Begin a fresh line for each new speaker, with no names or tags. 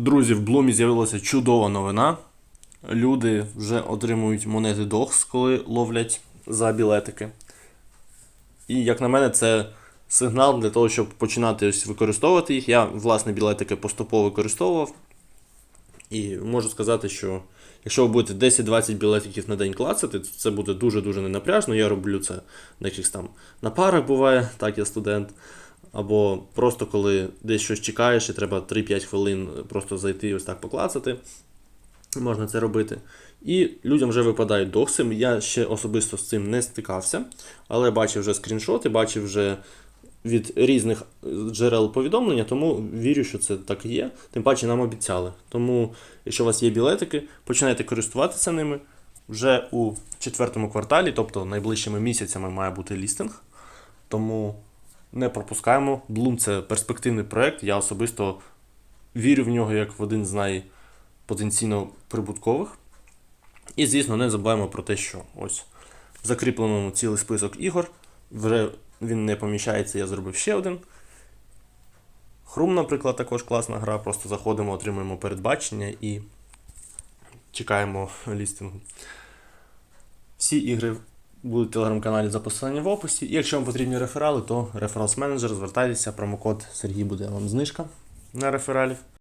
Друзі, в Блумі з'явилася чудова новина. Люди вже отримують монети DOX, коли ловлять за білетики. І, як на мене, це сигнал для того, щоб починати ось використовувати їх. Я, власне, білетики поступово використовував. І можу сказати, що якщо ви будете 10-20 білетиків на день клацати, то це буде дуже-дуже ненапряжно. Я роблю це на якихось там на парах буває, так я студент. Або просто коли десь щось чекаєш і треба 3-5 хвилин просто зайти і ось так поклацати. Можна це робити. І людям вже випадають докси. Я ще особисто з цим не стикався, але бачив вже скріншоти, бачив вже від різних джерел повідомлення, тому вірю, що це так і є. Тим паче нам обіцяли. Тому, якщо у вас є білетики, починайте користуватися ними. Вже у четвертому кварталі, тобто найближчими місяцями, має бути лістинг. Тому не пропускаємо. Bloom це перспективний проект. Я особисто вірю в нього як в один з найпотенційно прибуткових. І, звісно, не забуваємо про те, що ось закріпленому цілий список ігор. Вже він не поміщається, я зробив ще один. Хрум, наприклад, також класна гра. Просто заходимо, отримуємо передбачення і чекаємо лістингу. Всі ігри будуть в телеграм-каналі за посиланням в описі. І якщо вам потрібні реферали, то рефералс менеджер, звертайтеся, промокод Сергій буде вам знижка на рефералів.